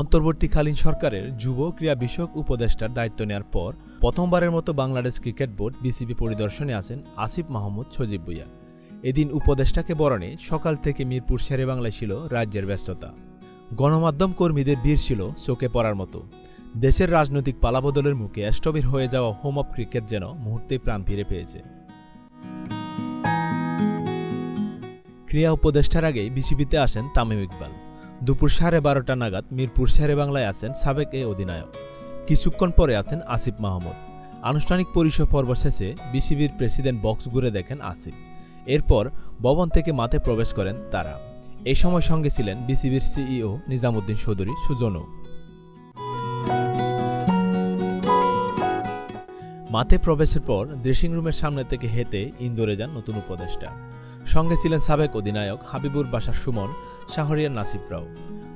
অন্তর্বর্তীকালীন সরকারের যুব ক্রীড়া বিষয়ক উপদেষ্টার দায়িত্ব নেওয়ার পর প্রথমবারের মতো বাংলাদেশ ক্রিকেট বোর্ড বিসিবি পরিদর্শনে আছেন আসিফ মাহমুদ সজীব ভুইয়া। এদিন উপদেষ্টাকে বরণে সকাল থেকে মিরপুর শেরেবাংলায় ছিল রাজ্যের ব্যস্ততা। গণমাধ্যম কর্মীদের ভিড় ছিল চোখে পড়ার মতো। দেশের রাজনৈতিক পালাবদলের মুখে অষ্টবীর হয়ে যাওয়া হোম অফ ক্রিকেট যেন মুহূর্তেই প্রাণ ফিরে পেয়েছে। ক্রীড়া উপদেষ্টার আগেই বিসিবিতে আসেন তামিম ইকবাল। দুপুর সাড়ে বারোটা নাগাদ মিরপুর শেরে বাংলায় আছেন সাবেক এ অধিনায়ক। কিছুক্ষণ পরে আছেন আসিফ মাহমুদ। আনুষ্ঠানিক পরিষদ পর্ব শেষে বিসিবির প্রেসিডেন্ট বক্স ঘুরে দেখেন আসিফ। এরপর ভবন থেকে মাঠে প্রবেশ করেন তারা। এই সময় সঙ্গে ছিলেন বিসিবির সিইও নিজামুদ্দিন চৌধুরী, সুজনও। মাঠে প্রবেশের পর ড্রেসিং রুমের সামনে থেকে হেঁটে ইন্দোরে যান নতুন উপদেষ্টা। সঙ্গে ছিলেন সাবেক অধিনায়ক হাবিবুর বাসার সুমন শাহরিয়ার নাসিবরাও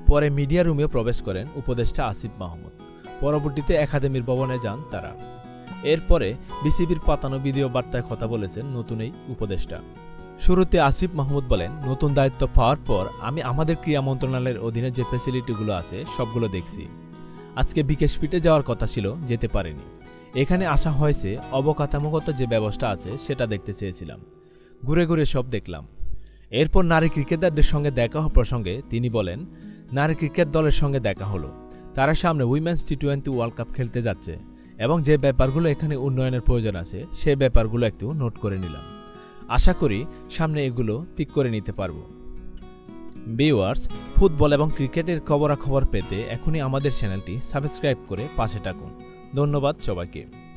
পরে মিডিয়া রুমে প্রবেশ করেন উপদেষ্টা আসিফ মাহমুদ। পরবর্তীতে একাডেমির ভবনে যান তারা। এরপরে বিসিবির পাতানো ভিডিও বার্তায় কথা বলেছেন নতুন এই উপদেষ্টা। শুরুতে আসিফ মাহমুদ বলেন, নতুন দায়িত্ব পাওয়ার পর আমি আমাদের ক্রীড়া মন্ত্রণালয়ের অধীনে যে ফ্যাসিলিটিগুলো আছে, সবগুলো দেখছি। আজকে বিকেশ পিটে যাওয়ার কথা ছিল, যেতে পারেনি। এখানে আসা হয়েছে অবকাঠামোগত যে ব্যবস্থা আছে, সেটা দেখতে চেয়েছিলাম। ঘুরে ঘুরে সব দেখলাম। এরপর নারী ক্রিকেটারদের সঙ্গে দেখা হওয়ার প্রসঙ্গে তিনি বলেন, নারী ক্রিকেট দলের সঙ্গে দেখা হলো। তারা সামনে women's T twenty world cup খেলতে যাচ্ছে এবং যে ব্যাপারগুলো এখানে উন্নয়নের প্রয়োজন আছে সেই ব্যাপারগুলো একটু নোট করে নিলাম। আশা করি সামনে এগুলো ঠিক করে নিতে পারব। বিওয়ার্স ফুটবল এবং ক্রিকেটের খবরাখবর পেতে এখনই আমাদের চ্যানেলটি সাবস্ক্রাইব করে পাশে থাকুন। ধন্যবাদ সবাইকে।